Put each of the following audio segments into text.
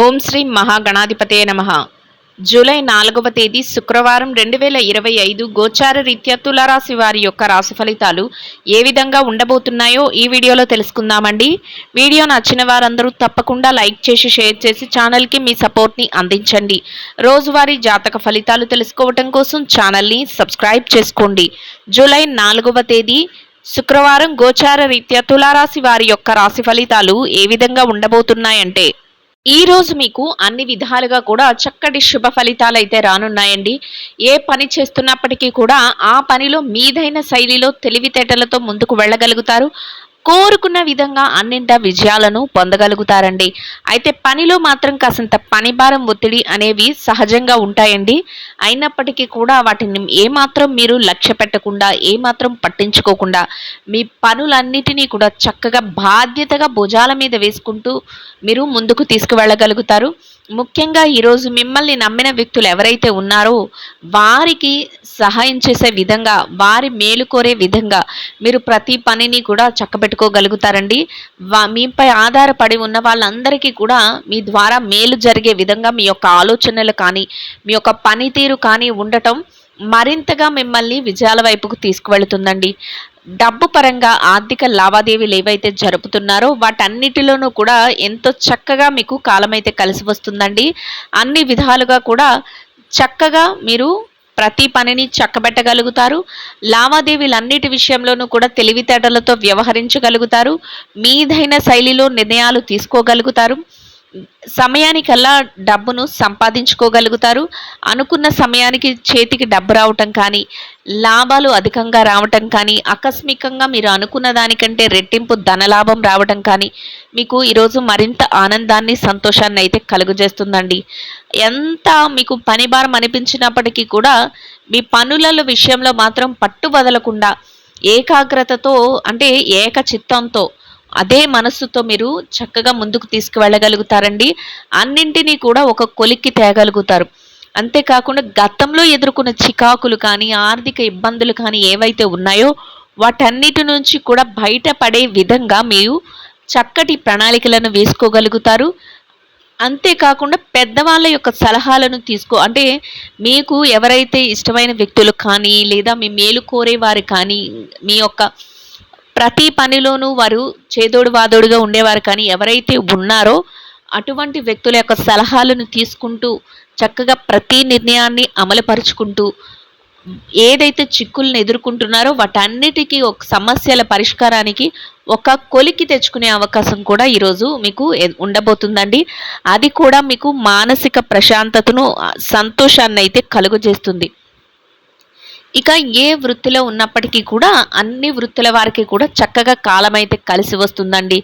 ఓం శ్రీ మహాగణాధిపతే నమ. జూలై నాలుగవ తేదీ శుక్రవారం రెండు వేల ఇరవై ఐదు గోచార రీత్యా తులారాశి వారి యొక్క రాశి ఫలితాలు ఏ విధంగా ఉండబోతున్నాయో ఈ వీడియోలో తెలుసుకుందామండి. వీడియో నచ్చిన వారందరూ తప్పకుండా లైక్ చేసి షేర్ చేసి ఛానల్కి మీ సపోర్ట్ని అందించండి. రోజువారీ జాతక ఫలితాలు తెలుసుకోవటం కోసం ఛానల్ని సబ్స్క్రైబ్ చేసుకోండి. జూలై నాలుగవ తేదీ శుక్రవారం గోచార రీత్యా తులారాశి వారి యొక్క రాశి ఫలితాలు ఏ విధంగా ఉండబోతున్నాయంటే ఈ రోజు మీకు అన్ని విధాలుగా కూడా చక్కటి శుభ ఫలితాలు అయితే రానున్నాయండి. ఏ పని చేస్తున్నప్పటికీ కూడా ఆ పనిలో మీదైన శైలిలో తెలివితేటలతో ముందుకు వెళ్ళగలుగుతారు. కోరుకున్న విధంగా అన్నింట విజయాలను పొందగలుగుతారండి. అయితే పనిలో మాత్రం కాసంత పనిభారం ఒత్తిడి అనేవి సహజంగా ఉంటాయండి. అయినప్పటికీ కూడా వాటిని ఏమాత్రం మీరు లక్ష్య పెట్టకుండా ఏమాత్రం పట్టించుకోకుండా మీ పనులన్నిటినీ కూడా చక్కగా బాధ్యతగా భుజాల మీద వేసుకుంటూ మీరు ముందుకు తీసుకువెళ్ళగలుగుతారు. ముఖ్యంగా ఈరోజు మిమ్మల్ని నమ్మిన వ్యక్తులు ఎవరైతే ఉన్నారో వారికి సహాయం చేసే విధంగా వారి మేలు కోరే విధంగా మీరు ప్రతి పనిని కూడా చక్కబెట్టుకోగలుగుతారండి. వా మీపై ఆధారపడి ఉన్న వాళ్ళందరికీ కూడా మీ ద్వారా మేలు జరిగే విధంగా మీ యొక్క ఆలోచనలు కానీ మీ యొక్క పనితీరు కానీ ఉండటం మరింతగా మిమ్మల్ని విజయాల వైపుకు తీసుకువెళుతుందండి. డబ్బు పరంగా ఆర్థిక లావాదేవీలు ఏవైతే జరుపుతున్నారో వాటన్నిటిలోనూ కూడా ఎంతో చక్కగా మీకు కాలమైతే కలిసి వస్తుందండి. అన్ని విధాలుగా కూడా చక్కగా మీరు ప్రతి పనిని చక్కబెట్టగలుగుతారు. లావాదేవీలన్నిటి విషయంలోనూ కూడా తెలివితేటలతో వ్యవహరించగలుగుతారు. మీదైన శైలిలో నిర్ణయాలు తీసుకోగలుగుతారు. సమయానికల్లా డబ్బును సంపాదించుకోగలుగుతారు. అనుకున్న సమయానికి చేతికి డబ్బు రావటం కానీ లాభాలు అధికంగా రావటం కానీ ఆకస్మికంగా మీరు అనుకున్న దానికంటే రెట్టింపు ధనలాభం రావటం కానీ మీకు ఈరోజు మరింత ఆనందాన్ని సంతోషాన్ని అయితే కలుగజేస్తుందండి. ఎంత మీకు పని భారం అనిపించినప్పటికీ కూడా మీ పనుల విషయంలో మాత్రం పట్టు వదలకుండా ఏకాగ్రతతో అంటే ఏక చిత్తంతో అదే మనస్సుతో మీరు చక్కగా ముందుకు తీసుకువెళ్ళగలుగుతారండి. అన్నింటినీ కూడా ఒక కొలిక్కి తేగలుగుతారు. అంతేకాకుండా గతంలో ఎదుర్కొన్న చికాకులు కానీ ఆర్థిక ఇబ్బందులు కానీ ఏవైతే ఉన్నాయో వాటన్నిటి నుంచి కూడా బయటపడే విధంగా మీరు చక్కటి ప్రణాళికలను వేసుకోగలుగుతారు. అంతేకాకుండా పెద్దవాళ్ళ యొక్క సలహాలను తీసుకో అంటే మీకు ఎవరైతే ఇష్టమైన వ్యక్తులు కానీ లేదా మీ మేలు కోరేవారు కానీ మీ యొక్క ప్రతి పనిలోనూ వారు చేదోడు వాదోడుగా ఉండేవారు. కానీ ఎవరైతే ఉన్నారో అటువంటి వ్యక్తుల యొక్క సలహాలను తీసుకుంటూ చక్కగా ప్రతి నిర్ణయాన్ని అమలుపరుచుకుంటూ ఏదైతే చిక్కులను ఎదుర్కొంటున్నారో వాటన్నిటికీ ఒక సమస్యల పరిష్కారానికి ఒక కొలికి తెచ్చుకునే అవకాశం కూడా ఈరోజు మీకు ఉండబోతుందండి. అది కూడా మీకు మానసిక ప్రశాంతతను సంతోషాన్ని అయితే కలుగజేస్తుంది. ఇక ఏ వృత్తిలో ఉన్నప్పటికీ కూడా అన్ని వృత్తుల వారికి కూడా చక్కగా కాలం అయితే కలిసి వస్తుందండి.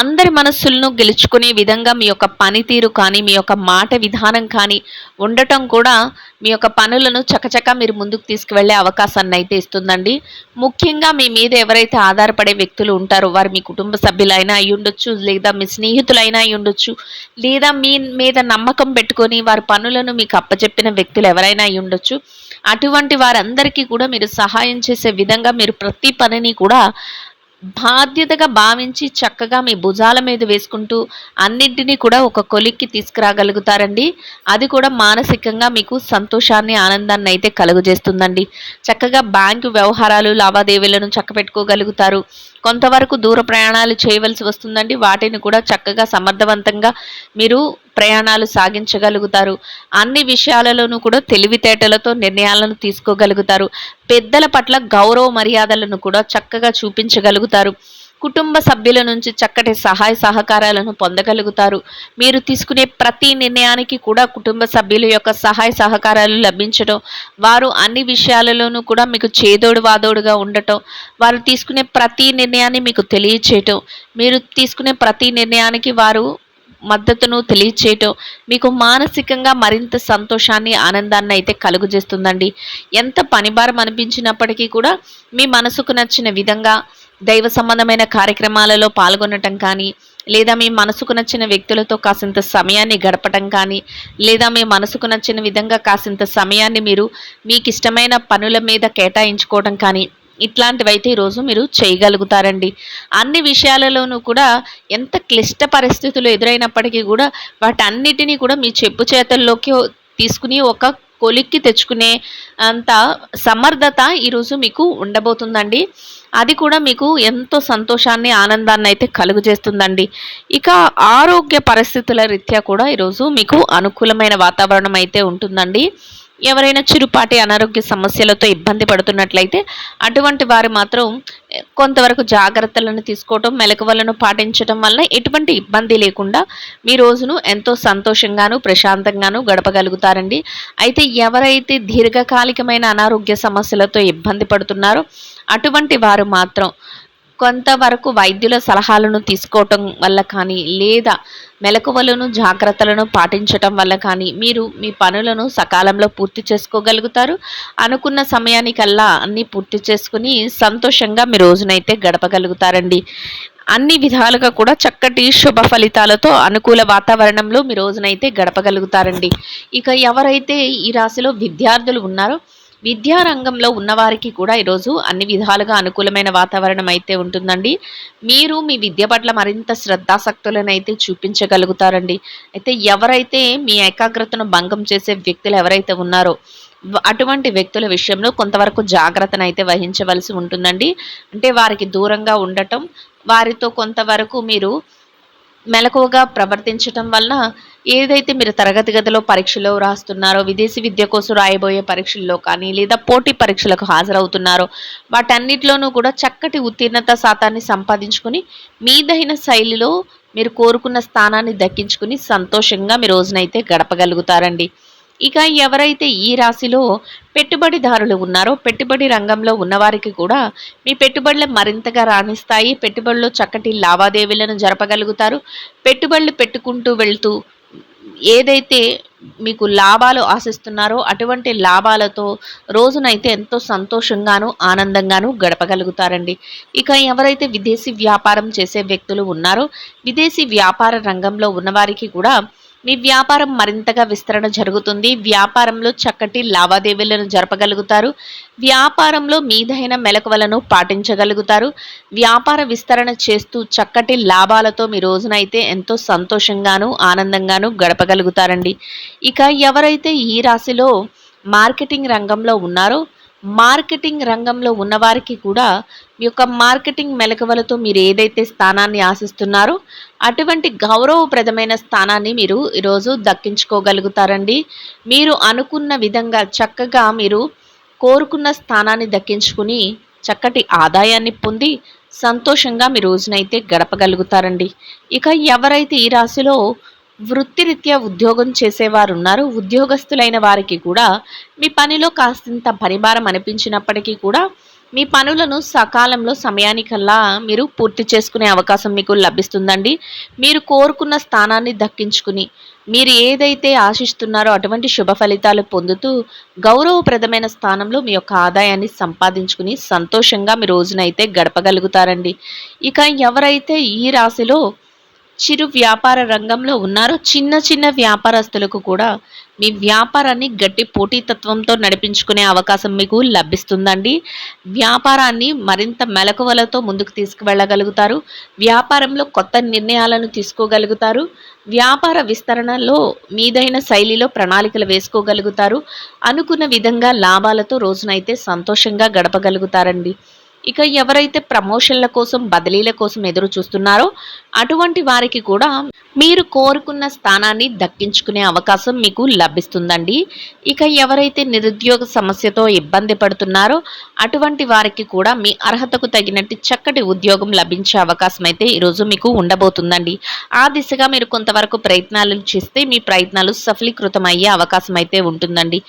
అందరి మనస్సులను గెలుచుకునే విధంగా మీ యొక్క పనితీరు కానీ మీ యొక్క మాట విధానం కానీ ఉండటం కూడా మీ యొక్క పనులను చకచక మీరు ముందుకు తీసుకువెళ్ళే అవకాశాన్ని అయితే ఇస్తుందండి. ముఖ్యంగా మీ మీద ఎవరైతే ఆధారపడే వ్యక్తులు ఉంటారో వారు మీ కుటుంబ సభ్యులైనా అయి ఉండొచ్చు లేదా మీ స్నేహితులైనా అయి ఉండొచ్చు లేదా మీ మీద నమ్మకం పెట్టుకొని వారి పనులను మీకు అప్పచెప్పిన వ్యక్తులు ఎవరైనా అయి ఉండొచ్చు అటువంటి వారందరికీ కూడా మీరు సహాయం చేసే విధంగా మీరు ప్రతి పనిని కూడా బాధ్యతగా భావించి చక్కగా మీ భుజాల మీద వేసుకుంటూ అన్నింటినీ కూడా ఒక కొలిక్కి తీసుకురాగలుగుతారండి. అది కూడా మానసికంగా మీకు సంతోషాన్ని ఆనందాన్ని అయితే కలుగజేస్తుందండి. చక్కగా బ్యాంకు వ్యవహారాలు లావాదేవీలను చక్కపెట్టుకోగలుగుతారు. కొంతవరకు దూర ప్రయాణాలు చేయవలసి వస్తుందండి. వాటిని కూడా చక్కగా సమర్థవంతంగా మీరు ప్రయాణాలు సాగించగలుగుతారు. అన్ని విషయాలలోనూ కూడా తెలివితేటలతో నిర్ణయాలను తీసుకోగలుగుతారు. పెద్దల పట్ల గౌరవ మర్యాదలను కూడా చక్కగా చూపించగలుగుతారు. కుటుంబ సభ్యుల నుంచి చక్కటి సహాయ సహకారాలను పొందగలుగుతారు. మీరు తీసుకునే ప్రతి నిర్ణయానికి కూడా కుటుంబ సభ్యుల యొక్క సహాయ సహకారాలు లభించడం వారు అన్ని విషయాలలోనూ కూడా మీకు చేదోడు వాదోడుగా ఉండటం వారు తీసుకునే ప్రతి నిర్ణయాన్ని మీకు తెలియచేయటం మీరు తీసుకునే ప్రతి నిర్ణయానికి వారు మద్దతును తెలియచేయటం మీకు మానసికంగా మరింత సంతోషాన్ని ఆనందాన్ని అయితే కలుగజేస్తుందండి. ఎంత పనిభారం అనిపించినప్పటికీ కూడా మీ మనసుకు నచ్చిన విధంగా దైవ సంబంధమైన కార్యక్రమాలలో పాల్గొనటం కానీ లేదా మీ మనసుకు నచ్చిన వ్యక్తులతో కాసింత సమయాన్ని గడపటం కానీ లేదా మీ మనసుకు నచ్చిన విధంగా కాసింత సమయాన్ని మీరు మీకు ఇష్టమైన పనుల మీద కేటాయించుకోవడం కానీ ఇట్లాంటివైతే ఈరోజు మీరు చేయగలుగుతారండి. అన్ని విషయాలలోనూ కూడా ఎంత క్లిష్ట పరిస్థితులు ఎదురైనప్పటికీ కూడా వాటన్నిటినీ కూడా మీ చెప్పు చేతల్లోకి తీసుకుని ఒక కొలిక్కి తెచ్చుకునే అంత సమర్థత ఈరోజు మీకు ఉండబోతుందండి. అది కూడా మీకు ఎంతో సంతోషాన్ని ఆనందాన్ని అయితే కలుగజేస్తుందండి. ఇక ఆరోగ్య పరిస్థితుల రీత్యా కూడా ఈరోజు మీకు అనుకూలమైన వాతావరణం అయితే ఉంటుందండి. ఎవరైనా చిరుపాటి అనారోగ్య సమస్యలతో ఇబ్బంది పడుతున్నట్లయితే అటువంటి వారు మాత్రం కొంతవరకు జాగ్రత్తలను తీసుకోవటం మెలకువలను పాటించడం వల్ల ఎటువంటి ఇబ్బంది లేకుండా మీ రోజును ఎంతో సంతోషంగాను ప్రశాంతంగాను గడపగలుగుతారండి. అయితే ఎవరైతే దీర్ఘకాలికమైన అనారోగ్య సమస్యలతో ఇబ్బంది పడుతున్నారో అటువంటి వారు మాత్రం కొంతవరకు వైద్యుల సలహాలను తీసుకోవటం వల్ల కానీ లేదా మెలకువలను జాగ్రత్తలను పాటించటం వల్ల కానీ మీరు మీ పనులను సకాలంలో పూర్తి చేసుకోగలుగుతారు. అనుకున్న సమయానికల్లా అన్నీ పూర్తి చేసుకుని సంతోషంగా మీ రోజునైతే గడపగలుగుతారండి. అన్ని విధాలుగా కూడా చక్కటి శుభ ఫలితాలతో అనుకూల వాతావరణంలో మీ రోజునైతే గడపగలుగుతారండి. ఇక ఎవరైతే ఈ రాశిలో విద్యార్థులు ఉన్నారో విద్యారంగంలో ఉన్నవారికి కూడా ఈరోజు అన్ని విధాలుగా అనుకూలమైన వాతావరణం అయితే ఉంటుందండి. మీరు మీ విద్య పట్ల మరింత శ్రద్ధాసక్తులనైతే చూపించగలుగుతారండి. అయితే ఎవరైతే మీ ఏకాగ్రతను భంగం చేసే వ్యక్తులు ఎవరైతే ఉన్నారో అటువంటి వ్యక్తుల విషయంలో కొంతవరకు జాగ్రత్తను అయితే వహించవలసి ఉంటుందండి. అంటే వారికి దూరంగా ఉండటం వారితో కొంతవరకు మీరు మెలకువగా ప్రవర్తించటం వలన ఏదైతే మీరు తరగతి గదిలో పరీక్షలో రాస్తున్నారో విదేశీ విద్య కోసం రాయబోయే పరీక్షల్లో కానీ లేదా పోటీ పరీక్షలకు హాజరవుతున్నారో వాటన్నిటిలోనూ కూడా చక్కటి ఉత్తీర్ణత శాతాన్ని సంపాదించుకొని మీదైన శైలిలో మీరు కోరుకున్న స్థానాన్ని దక్కించుకుని సంతోషంగా మీ రోజునైతే గడపగలుగుతారండి. ఇక ఎవరైతే ఈ రాశిలో పెట్టుబడిదారులు ఉన్నారో పెట్టుబడి రంగంలో ఉన్నవారికి కూడా మీ పెట్టుబడులు మరింతగా రాణిస్తాయి. పెట్టుబడులు చక్కటి లావాదేవీలను జరపగలుగుతారు. పెట్టుబడులు పెట్టుకుంటూ వెళ్తూ ఏదైతే మీకు లాభాలు ఆశిస్తున్నారో అటువంటి లాభాలతో రోజునైతే ఎంతో సంతోషంగాను ఆనందంగాను గడపగలుగుతారండి. ఇక ఎవరైతే విదేశీ వ్యాపారం చేసే వ్యక్తులు ఉన్నారో విదేశీ వ్యాపార రంగంలో ఉన్నవారికి కూడా మీ వ్యాపారం మరింతగా విస్తరణ జరుగుతుంది. వ్యాపారంలో చక్కటి లావాదేవీలను జరపగలుగుతారు. వ్యాపారంలో మీదైన మెలకువలను పాటించగలుగుతారు. వ్యాపార విస్తరణ చేస్తూ చక్కటి లాభాలతో మీ రోజునైతే ఎంతో సంతోషంగాను ఆనందంగాను గడపగలుగుతారండి. ఇక ఎవరైతే ఈ రాశిలో మార్కెటింగ్ రంగంలో ఉన్నారో మార్కెటింగ్ రంగంలో ఉన్నవారికి కూడా మీ యొక్క మార్కెటింగ్ మెలకువలతో మీరు ఏదైతే స్థానాన్ని ఆశిస్తున్నారో అటువంటి గౌరవప్రదమైన స్థానాన్ని మీరు ఈరోజు దక్కించుకోగలుగుతారండి. మీరు అనుకున్న విధంగా చక్కగా మీరు కోరుకున్న స్థానాన్ని దక్కించుకుని చక్కటి ఆదాయాన్ని పొంది సంతోషంగా మీ రోజునైతే గడపగలుగుతారండి. ఇక ఎవరైతే ఈ రాశిలో వృత్తిరీత్యా ఉద్యోగం చేసేవారు ఉన్నారు ఉద్యోగస్తులైన వారికి కూడా మీ పనిలో కాస్తంత పరిభారం అనిపించినప్పటికీ కూడా మీ పనులను సకాలంలో సమయానికల్లా మీరు పూర్తి చేసుకునే అవకాశం మీకు లభిస్తుందండి. మీరు కోరుకున్న స్థానాన్ని దక్కించుకుని మీరు ఏదైతే ఆశిస్తున్నారో అటువంటి శుభ ఫలితాలు పొందుతూ గౌరవప్రదమైన స్థానంలో మీ యొక్క ఆదాయాన్ని సంపాదించుకుని సంతోషంగా మీ రోజునైతే గడపగలుగుతారండి. ఇక ఎవరైతే ఈ రాశిలో చిరు వ్యాపార రంగంలో ఉన్నారో. చిన్న చిన్న వ్యాపారస్తులకు కూడా మీ వ్యాపారాన్ని గట్టి పోటీతత్వంతో నడిపించుకునే అవకాశం మీకు లభిస్తుందండి. వ్యాపారాన్ని మరింత మెలకువలతో ముందుకు తీసుకువెళ్ళగలుగుతారు. వ్యాపారంలో కొత్త నిర్ణయాలను తీసుకోగలుగుతారు. వ్యాపార విస్తరణలో మీదైన శైలిలో ప్రణాళికలు వేసుకోగలుగుతారు. అనుకున్న విధంగా లాభాలతో రోజునైతే సంతోషంగా గడపగలుగుతారండి. ఇక ఎవరైతే ప్రమోషన్ల కోసం బదిలీల కోసం ఎదురు చూస్తున్నారో అటువంటి వారికి కూడా మీరు కోరుకున్న స్థానాన్ని దక్కించుకునే అవకాశం మీకు లభిస్తుందండి. ఇక ఎవరైతే నిరుద్యోగ సమస్యతో ఇబ్బంది పడుతున్నారో అటువంటి వారికి కూడా మీ అర్హతకు తగినట్టు చక్కటి ఉద్యోగం లభించే అవకాశం అయితే ఈరోజు మీకు ఉండబోతుందండి. ఆ దిశగా మీరు కొంతవరకు ప్రయత్నాలు చేస్తే మీ ప్రయత్నాలు సఫలీకృతం అయ్యే అవకాశం అయితే ఉంటుందండి.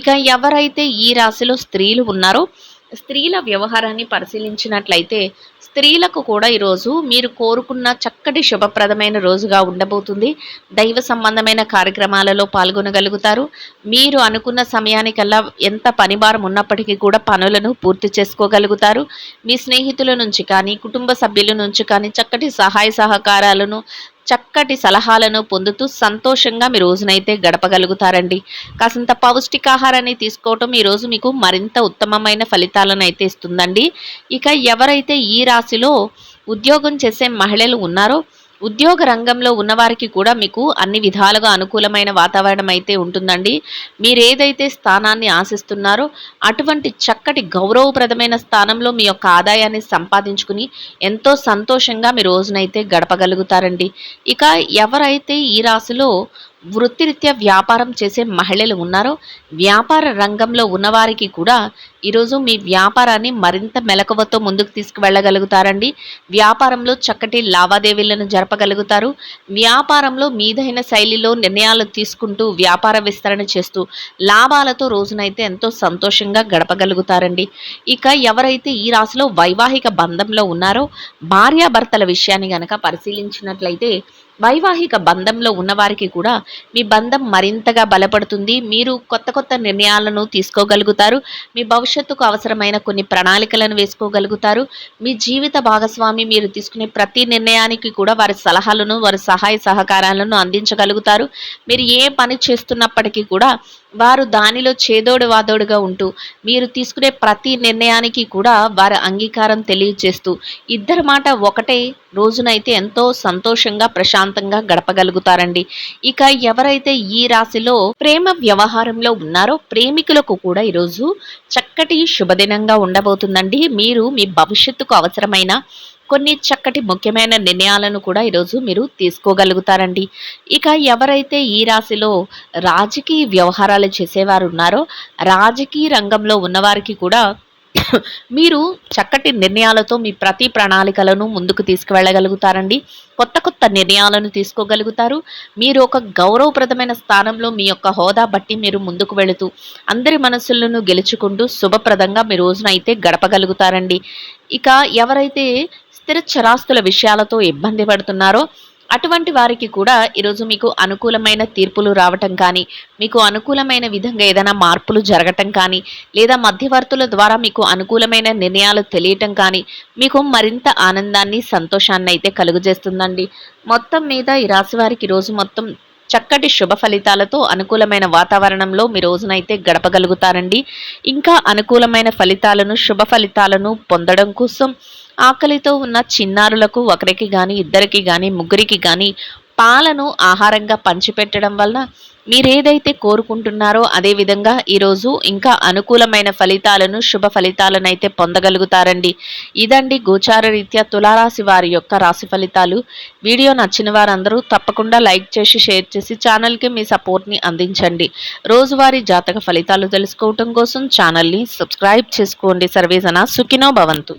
ఇక ఎవరైతే ఈ రాశిలో స్త్రీలు ఉన్నారో స్త్రీల వ్యవహారాన్ని పరిశీలించినట్లయితే స్త్రీలకు కూడా ఈరోజు మీరు కోరుకున్న చక్కటి శుభప్రదమైన రోజుగా ఉండబోతుంది. దైవ సంబంధమైన కార్యక్రమాలలో పాల్గొనగలుగుతారు. మీరు అనుకున్న సమయానికల్లా ఎంత పనిభారం ఉన్నప్పటికీ కూడా పనులను పూర్తి చేసుకోగలుగుతారు. మీ స్నేహితుల నుంచి కానీ కుటుంబ సభ్యుల నుంచి కానీ చక్కటి సహాయ సహకారాలను చక్కటి సలహాలను పొందుతూ సంతోషంగా మీ రోజునైతే గడపగలుగుతారండి. కాసింత పౌష్టికాహారాన్ని తీసుకోవటం ఈ రోజు మీకు మరింత ఉత్తమమైన ఫలితాలను అయితే ఇస్తుందండి. ఇక ఎవరైతే ఈ రాశిలో ఉద్యోగం చేసే మహిళలు ఉన్నారో ఉద్యోగ రంగంలో ఉన్నవారికి కూడా మీకు అన్ని విధాలుగా అనుకూలమైన వాతావరణం అయితే ఉంటుందండి. మీరేదైతే స్థానాన్ని ఆశిస్తున్నారో అటువంటి చక్కటి గౌరవప్రదమైన స్థానంలో మీ యొక్క ఆదాయాన్ని సంపాదించుకుని ఎంతో సంతోషంగా మీ రోజునైతే గడపగలుగుతారండి. ఇక ఎవరైతే ఈ రాశిలో వృత్తిరీత్యా వ్యాపారం చేసే మహిళలు ఉన్నారో వ్యాపార రంగంలో ఉన్నవారికి కూడా ఈరోజు మీ వ్యాపారాన్ని మరింత మెలకువతో ముందుకు తీసుకువెళ్ళగలుగుతారండి. వ్యాపారంలో చక్కటి లావాదేవీలను జరపగలుగుతారు. వ్యాపారంలో మీదైన శైలిలో నిర్ణయాలు తీసుకుంటూ వ్యాపార విస్తరణ చేస్తూ లాభాలతో రోజునైతే ఎంతో సంతోషంగా గడపగలుగుతారండి. ఇక ఎవరైతే ఈ రాశిలో వైవాహిక బంధంలో ఉన్నారో భార్యాభర్తల విషయాన్ని గనక పరిశీలించినట్లయితే వైవాహిక బంధంలో ఉన్నవారికి కూడా మీ బంధం మరింతగా బలపడుతుంది. మీరు కొత్త కొత్త నిర్ణయాలను తీసుకోగలుగుతారు. మీ భవిష్యత్తుకు అవసరమైన కొన్ని ప్రణాళికలను వేసుకోగలుగుతారు. మీ జీవిత భాగస్వామి మీరు తీసుకునే ప్రతి నిర్ణయానికి కూడా వారి సలహాలను వారి సహాయ సహకారాలను అందించగలుగుతారు. మీరు ఏ పని చేస్తున్నప్పటికీ కూడా వారు దానిలో చేదోడు వాదోడుగా ఉంటూ మీరు తీసుకునే ప్రతి నిర్ణయానికి కూడా వారి అంగీకారం తెలియజేస్తూ ఇద్దరి మాట ఒకటే రోజునైతే ఎంతో సంతోషంగా ప్రశాంతంగా గడపగలుగుతారండి. ఇక ఎవరైతే ఈ రాశిలో ప్రేమ వ్యవహారంలో ఉన్నారో ప్రేమికులకు కూడా ఈరోజు చక్కటి శుభదినంగా ఉండబోతుందండి. మీరు మీ భవిష్యత్తుకు అవసరమైన కొన్ని చక్కటి ముఖ్యమైన నిర్ణయాలను కూడా ఈరోజు మీరు తీసుకోగలుగుతారండి. ఇక ఎవరైతే ఈ రాశిలో రాజకీయ వ్యవహారాలు చేసేవారు ఉన్నారో రాజకీయ రంగంలో ఉన్నవారికి కూడా మీరు చక్కటి నిర్ణయాలతో మీ ప్రతి ప్రణాళికలను ముందుకు తీసుకువెళ్ళగలుగుతారండి. కొత్త కొత్త నిర్ణయాలను తీసుకోగలుగుతారు. మీరు ఒక గౌరవప్రదమైన స్థానంలో మీ యొక్క హోదా బట్టి మీరు ముందుకు వెళుతూ అందరి మనసులను గెలుచుకుంటూ శుభప్రదంగా మీ రోజున అయితే గడపగలుగుతారండి. ఇక ఎవరైతే స్థిర చరాస్తుల విషయాలతో ఇబ్బంది పడుతున్నారో అటువంటి వారికి కూడా ఈరోజు మీకు అనుకూలమైన తీర్పులు రావటం కానీ మీకు అనుకూలమైన విధంగా ఏదైనా మార్పులు జరగటం కానీ లేదా మధ్యవర్తుల ద్వారా మీకు అనుకూలమైన నిర్ణయాలు తెలియటం కానీ మీకు మరింత ఆనందాన్ని సంతోషాన్ని అయితే కలుగజేస్తుందండి. మొత్తం మీద ఈ రాశి వారికి రోజు మొత్తం చక్కటి శుభ ఫలితాలతో అనుకూలమైన వాతావరణంలో మీ రోజునైతే గడపగలుగుతారండి. ఇంకా అనుకూలమైన ఫలితాలను శుభ ఫలితాలను పొందడం కోసం ఆకలితో ఉన్న చిన్నారులకు ఒకరికి కానీ ఇద్దరికి కానీ ముగ్గురికి కానీ పాలను ఆహారంగా పంచిపెట్టడం వలన మీరేదైతే కోరుకుంటున్నారో అదే విధంగా ఈరోజు ఇంకా అనుకూలమైన ఫలితాలను శుభ ఫలితాలను అయితే పొందగలుగుతారండి. ఇదండి గోచార రీత్యా తులారాశి వారి యొక్క రాశి ఫలితాలు. వీడియో నచ్చిన వారందరూ తప్పకుండా లైక్ చేసి షేర్ చేసి ఛానల్కి మీ సపోర్ట్ని అందించండి. రోజువారీ జాతక ఫలితాలు తెలుసుకోవటం కోసం ఛానల్ని సబ్స్క్రైబ్ చేసుకోండి. సర్వేజన సుఖినో భవంతు.